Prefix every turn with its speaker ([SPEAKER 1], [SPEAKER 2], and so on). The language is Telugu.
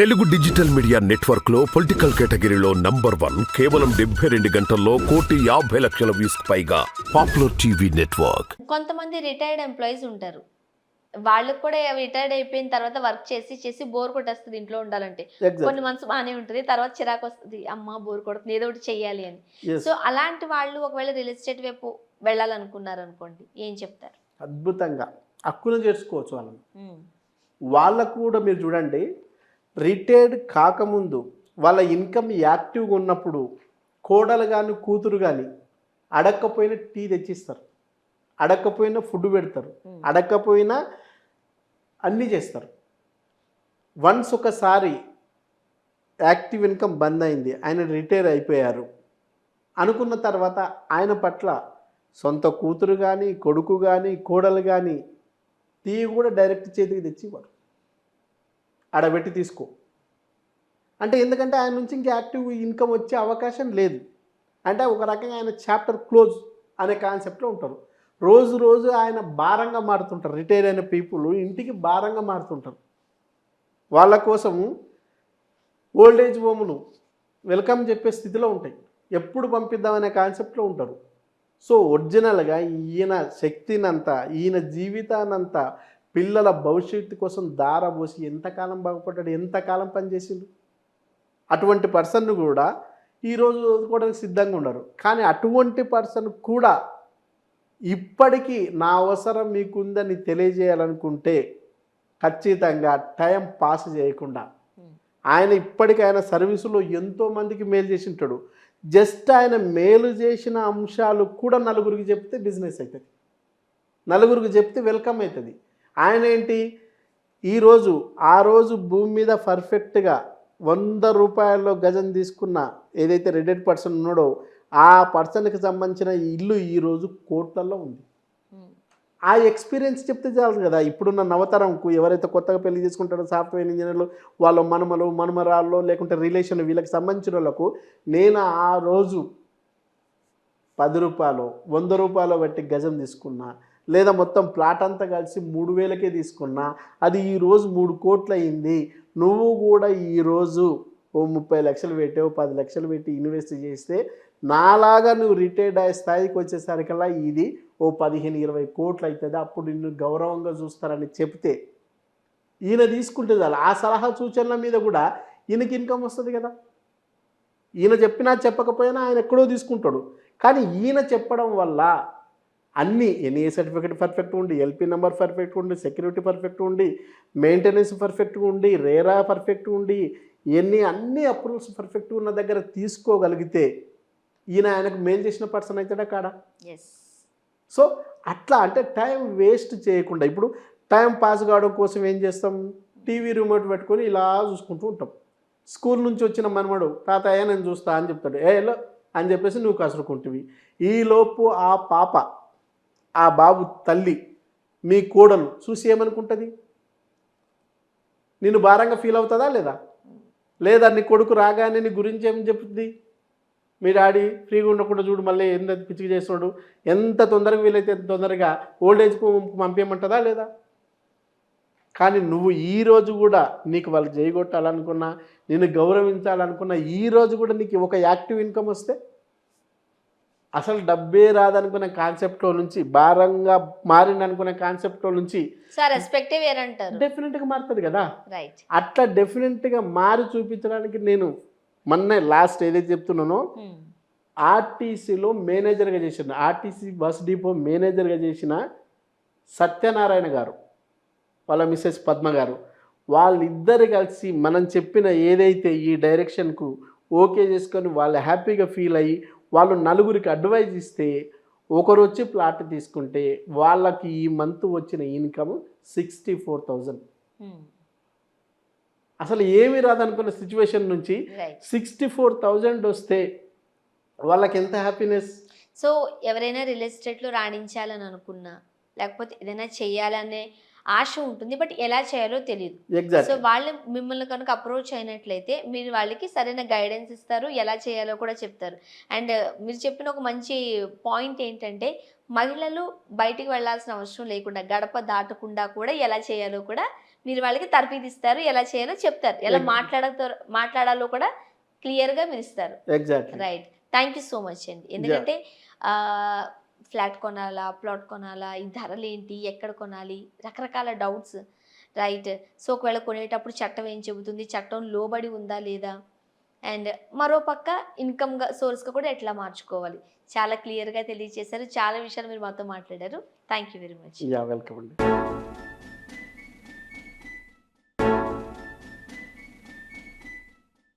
[SPEAKER 1] తెలుగు డిజిటల్ మీడియా నెట్వర్క్లో పొలిటికల్ కేటగిరీలో నంబర్ వన్ కేవలం డెబ్బై రెండు గంటల్లో కోటి యాభై లక్షల వ్యూస్ పైగా పాపులర్ టీవీ నెట్వర్క్.
[SPEAKER 2] కొంతమంది రిటైర్డ్ ఎంప్లాయీస్ ఉంటారు. వాళ్ళకి కూడా రిటైర్డ్ అయిపోయిన తర్వాత వర్క్ చేసి చేసి బోర్ కొట్టేస్తుంది ఇంట్లో ఉండాలంటే. కొన్ని మంత్స్ బాగానే ఉంటుంది తర్వాత చిరాకు వస్తుంది అమ్మ బోర్ కొడుతుంది ఏదో ఒకటి చెయ్యాలి అని. సో అలాంటి వాళ్ళు ఒకవేళ రియల్ ఎస్టేట్ వైపు వెళ్ళాలనుకున్నారు అనుకోండి ఏం చెప్తారు?
[SPEAKER 3] అద్భుతంగా. హక్కును చేసుకోవచ్చు వాళ్ళని వాళ్ళకు కూడా మీరు చూడండి రిటైర్డ్ కాకముందు వాళ్ళ ఇన్కమ్ యాక్టివ్గా ఉన్నప్పుడు కోడలు కానీ కూతురు కానీ అడక్కపోయినా టీ తెచ్చిస్తారు. అడక్కపోయినా ఫుడ్ పెడతారు. అడక్కపోయినా అన్నీ చేస్తారు. వన్స్ ఒకసారి యాక్టివ్ ఇన్కమ్ బంద్ అయింది ఆయన రిటైర్ అయిపోయారు. అనుకున్న తర్వాత ఆయన పట్ల సొంత కూతురు కానీ కొడుకు కానీ కోడలు కానీ టీ కూడా డైరెక్ట్ చేతికి తెచ్చివ్వరు ఆడబెట్టి తీసుకో. అంటే ఎందుకంటే ఆయన నుంచి ఇంకా యాక్టివ్ ఇన్కమ్ వచ్చే అవకాశం లేదు. అంటే ఒక రకంగా ఆయన చాప్టర్ క్లోజ్ అనే కాన్సెప్ట్లో ఉంటారు. రోజు రోజు ఆయన భారంగా మారుతుంటారు. రిటైర్ అయిన పీపుల్ ఇంటికి భారంగా మారుతుంటారు. వాళ్ళ కోసం ఓల్డ్ ఏజ్ హోములు వెల్కమ్ చెప్పే స్థితిలో ఉంటాయి. ఎప్పుడు పంపిద్దామనే కాన్సెప్ట్లో ఉంటారు. సో ఒరిజినల్గా ఈయన శక్తినంతా ఈయన జీవితానంతా పిల్లల భవిష్యత్తు కోసం దారబోసి ఎంతకాలం బాగుపడ్డాడు ఎంతకాలం పనిచేసిండు అటువంటి పర్సన్ కూడా ఈరోజు వదులుకోవడానికి సిద్ధంగా ఉన్నారు. కానీ అటువంటి పర్సన్ కూడా ఇప్పటికీ నా అవసరం మీకుందని తెలియజేయాలనుకుంటే ఖచ్చితంగా టైం పాస్ చేయకుండా ఆయన ఇప్పటికీ ఆయన సర్వీసులో ఎంతో మందికి మేలు చేసి ఉంటాడు జస్ట్ ఆయన మేలు చేసిన అంశాలు కూడా నలుగురికి చెప్తే బిజినెస్ అవుతుంది. నలుగురికి చెప్తే వెల్కమ్ అవుతుంది. ఆయన ఏంటి? ఈరోజు ఆ రోజు భూమి మీద పర్ఫెక్ట్గా వంద రూపాయల్లో గజం తీసుకున్న ఏదైతే రెడెడ్ పర్సన్ ఉన్నాడో ఆ పర్సన్కి సంబంధించిన ఇల్లు ఈరోజు కోట్లలో ఉంది. ఆ ఎక్స్పీరియన్స్ చెప్తే చాలు కదా. ఇప్పుడున్న నవతరంకు ఎవరైతే కొత్తగా పెళ్ళి చేసుకుంటారో సాఫ్ట్వేర్ ఇంజనీర్లు వాళ్ళ మనమలు మనమరాల్లో లేకుంటే రిలేషన్ వీళ్ళకి సంబంధించిన వాళ్ళకు నేను ఆ రోజు పది రూపాయలు వంద రూపాయలు బట్టి గజం తీసుకున్నా. లేదా మొత్తం ప్లాట్ అంతా కలిసి మూడు వేలకే తీసుకున్నా అది ఈరోజు మూడు కోట్లు అయింది నువ్వు కూడా ఈరోజు ఓ ముప్పై లక్షలు పెట్టి ఓ పది లక్షలు పెట్టి ఇన్వెస్ట్ చేస్తే నాలాగా నువ్వు రిటైర్డ్ అయ్యే స్థాయికి వచ్చేసరికల్లా ఇది ఓ పదిహేను ఇరవై కోట్లు అవుతుంది అప్పుడు నిన్ను గౌరవంగా చూస్తారని చెప్తే ఈయన తీసుకుంటే చాలు. ఆ సలహా సూచనల మీద కూడా ఈయనకి ఇన్కమ్ వస్తుంది కదా. ఈయన చెప్పినా చెప్పకపోయినా ఆయన ఎక్కడో తీసుకుంటాడు. కానీ ఈయన చెప్పడం వల్ల అన్నీ ఎన్ఏ సర్టిఫికేట్ పర్ఫెక్ట్ ఉండి ఎల్పి నెంబర్ పర్ఫెక్ట్ ఉండి సెక్యూరిటీ పర్ఫెక్ట్ ఉండి మెయింటెనెన్స్ పర్ఫెక్ట్గా ఉండి రేరా పర్ఫెక్ట్ ఉండి ఇవన్నీ అన్ని అప్రూవల్స్ పర్ఫెక్ట్ ఉన్న దగ్గర తీసుకోగలిగితే ఈయన ఆయనకు మెయిల్ చేసిన పర్సన్ అవుతాడా కాడా? సో అట్లా అంటే టైం వేస్ట్ చేయకుండా ఇప్పుడు టైం పాస్ కావడం కోసం ఏం చేస్తాం? టీవీ రిమోట్ పెట్టుకొని ఇలా చూసుకుంటూ ఉంటాం. స్కూల్ నుంచి వచ్చిన మనమడు తాతయ్య నేను చూస్తా అని చెప్తాడు. ఏ అని చెప్పేసి నువ్వు కసురుకుంటువి. ఈలోపు ఆ పాప ఆ బాబు తల్లి మీ కోడలు చూసి ఏమనుకుంటుంది? నేను భారంగా ఫీల్ అవుతుందా లేదా? లేదా నీ కొడుకు రాగానే నీ గురించి ఏం చెప్తుంది? మీ డాడీ ఫ్రీగా ఉండకుండా చూడు మళ్ళీ ఎంత పిచ్చికి చేస్తున్నాడు ఎంత తొందరగా వీలైతే ఎంత తొందరగా ఓల్డ్ ఏజ్కు పంపేయమంటుందా లేదా? కానీ నువ్వు ఈ రోజు కూడా నీకు వాళ్ళు చేయగొట్టాలనుకున్నా నేను గౌరవించాలనుకున్నా ఈ రోజు కూడా నీకు ఒక యాక్టివ్ ఇన్కమ్ వస్తే అసలు డబ్బే రాదనుకునే కాన్సెప్ట్లో నుంచి భారంగా మారింది అనుకునే కాన్సెప్ట్లో నుంచి
[SPEAKER 2] సో రెస్పెక్టే వేరంటారు.
[SPEAKER 3] డెఫినెట్గా మారుతుంది కదా. అట్లా డెఫినెట్గా మారి చూపించడానికి నేను మొన్నే లాస్ట్ ఏదైతే చెప్తున్నానో ఆర్టీసీలో మేనేజర్గా చేసిన ఆర్టీసీ బస్ డిపో మేనేజర్గా చేసిన సత్యనారాయణ గారు వాళ్ళ మిస్సెస్ పద్మ గారు వాళ్ళిద్దరు కలిసి మనం చెప్పిన ఏదైతే ఈ డైరెక్షన్కు ఓకే చేసుకొని వాళ్ళు హ్యాపీగా ఫీల్ అయ్యి వాళ్ళు నలుగురికి అడ్వైజ్ ఇస్తే ఒకరు వచ్చి ప్లాట్ తీసుకుంటే వాళ్ళకి ఈ మంత్ వచ్చిన ఇన్కమ్ సిక్స్టీ ఫోర్ థౌజండ్ అసలు ఏమీ రాదనుకున్న సిచ్యువేషన్ నుంచి సిక్స్టీ ఫోర్ థౌజండ్ వస్తే వాళ్ళకి ఎంత హ్యాపీనెస్
[SPEAKER 2] సో ఎవరైనా రియల్ ఎస్టేట్లో రాణించాలని అనుకున్నా లేకపోతే ఏదైనా చేయాలనే ఆశ ఉంటుంది బట్ ఎలా చేయాలో తెలియదు సో వాళ్ళు మిమ్మల్ని కనుక అప్రోచ్ అయినట్లయితే మీరు వాళ్ళకి సరైన గైడెన్స్ ఇస్తారు ఎలా చేయాలో కూడా చెప్తారు. అండ్ మీరు చెప్పిన ఒక మంచి పాయింట్ ఏంటంటే మహిళలు బయటికి వెళ్ళాల్సిన అవసరం లేకుండా గడప దాటకుండా కూడా ఎలా చేయాలో కూడా మీరు వాళ్ళకి తర్ఫీదిస్తారు ఎలా చేయాలో చెప్తారు. ఎలా. మాట్లాడతో మాట్లాడాలో కూడా క్లియర్గా మీరు ఇస్తారు right thank you so much అండి. ఎందుకంటే ఫ్లాట్ కొనాలా ప్లాట్ కొనాలా ఈ ధరలు ఏంటి ఎక్కడ కొనాలి రకరకాల డౌట్స్. రైట్. సో ఒకవేళ కొనేటప్పుడు చట్టం ఏం చెబుతుంది? చట్టం లోబడి ఉందా లేదా? అండ్ మరో పక్క ఇన్కమ్గా సోర్స్గా కూడా ఎట్లా మార్చుకోవాలి? చాలా క్లియర్గా తెలియజేశారు. చాలా విషయాలు మీరు మాతో మాట్లాడారు. Thank you very much.
[SPEAKER 3] Welcome అండి.